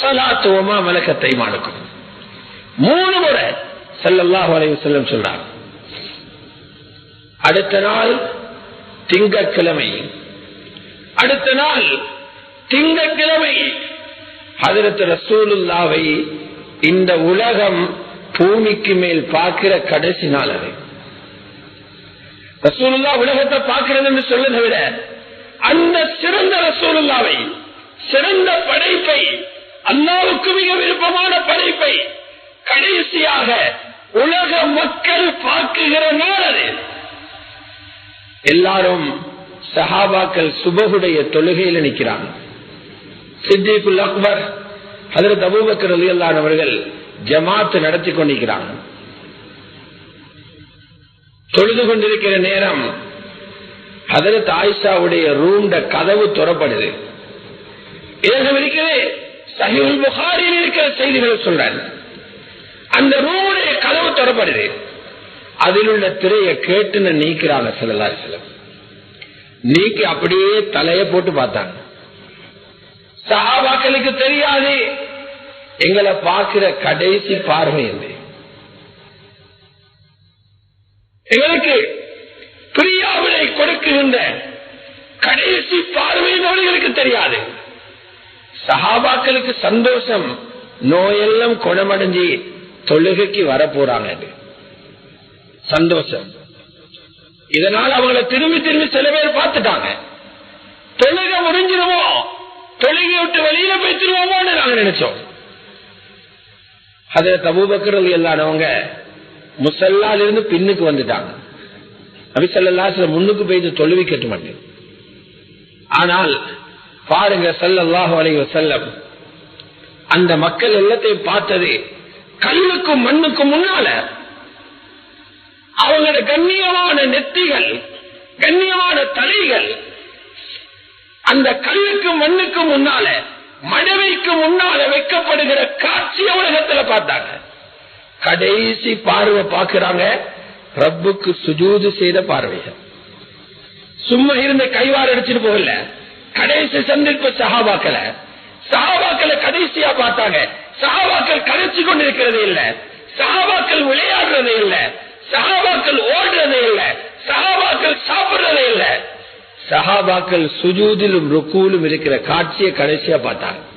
சலாத்துவமா மலக்கத்தை மாணுக்கும் மூணு முறை செல்லல்லாஹு அலைய செல்லம் சொல்றாங்க. அடுத்த நாள் திங்கக்கிழமை அடுத்த நாள் திங்கக்கிழமை அதிரத்து ரசூலுல்லாவை இந்த உலகம் பூமிக்கு மேல் பார்க்கிற கடைசி நாள் அது. ரசூலுல்லா உலகத்தை பார்க்கிறது என்று சொல்லதை விட அந்த சிறந்த ரசூலுல்லாவை சிறந்த படைப்பை அல்லாவுக்கு மிக விருப்பமான படைப்பை கடைசியாக உலக மக்கள் பார்க்குகிற நாள் அது எல்லாரும் சஹாபாக்கள் சுபகுடைய தொழுகையில் நிற்கிறாங்க சித்திகுல் அக்பர் அதில் தபூபக்கர் ரலியல்லாஹு அவர்கள் ஜமாத் நடத்தி கொண்டிருக்கிறாங்க. தொழுது கொண்டிருக்கிற நேரம் அதில் ஆயிஷாவுடைய ரூம்ட கதவு துறப்படுது. ஏகம் சஹிவுல் புகாரில் இருக்கிற செய்திகள் சொல்றேன் அந்த ரூமுடைய கதவு தொடப்படுது. அதில் உள்ள திரையை கேட்டுன்னு நீக்கிறாங்க சிலலா சிலம் நீக்கி அப்படியே தலைய போட்டு பார்த்தாங்க. சகாபாக்களுக்கு தெரியாது. எங்களை பார்க்கிற கடைசி பார்வை என்ன? எங்களுக்கு பிரியாவினை கொடுக்குகின்ற கடைசி பார்வை அவர்களுக்கு தெரியாது. சஹாபாக்களுக்கு சந்தோஷம். நோயெல்லாம் குணமடைஞ்சு தொழுகைக்கு வர போறாங்க சந்தோஷம். இதனால் அவங்களை திரும்பி திரும்பி சில பேர் பார்த்துட்டாங்க. தொழுகை முடிஞ்சிருவோம் தொழுகை விட்டு வெளியில போய்த்திருவோமோன்னு நாங்க நினைச்சோம். அதே தபூபக்கர்கள் எல்லானவங்க முசல்லால இருந்து பின்னுக்கு வந்துட்டாங்க. அபிசல்லா சில முன்னுக்கு போயிட்டு தொழுவி கட்டுமாட்டேன் ஆனால் பாருங்க சல்லல்லாஹு அலைஹி செல்லம் அந்த மக்கள் எல்லாத்தையும் பார்த்தது கல்லுக்கும் மண்ணுக்கும் முன்னால அவங்களோட கண்ணியமான நெத்திகள் கண்ணியமான தலைகள் அந்த கல்லுக்கும் மண்ணுக்கும் முன்னால மனைவிக்கு முன்னால வைக்கப்படுகிற காட்சி உலகத்துல பார்த்தாங்க. கடைசி பார்வை பார்க்கிறாங்க ரப்புக்கு சுஜூது செய்த பார்வைகள். சும்மா இருந்த கைவாறு அடிச்சிட்டு போகல. கடைசி சந்திப்பு சஹாபாக்கள சஹாபாக்களை கடைசியா பார்த்தாங்க. சஹாபாக்கள் கரைச்சு கொண்டிருக்கிறதே இல்ல. சஹாபாக்கள் விளையாடுறதே இல்ல. சஹாபாக்கள் ஓடுறதே இல்ல. சஹாபாக்கள் சாப்பிடுறதே இல்ல. சஹாபாக்கள் சுஜூதிலும் ருக்கூலும் இருக்கிற காட்சியை கடைசியா பார்த்தாங்க.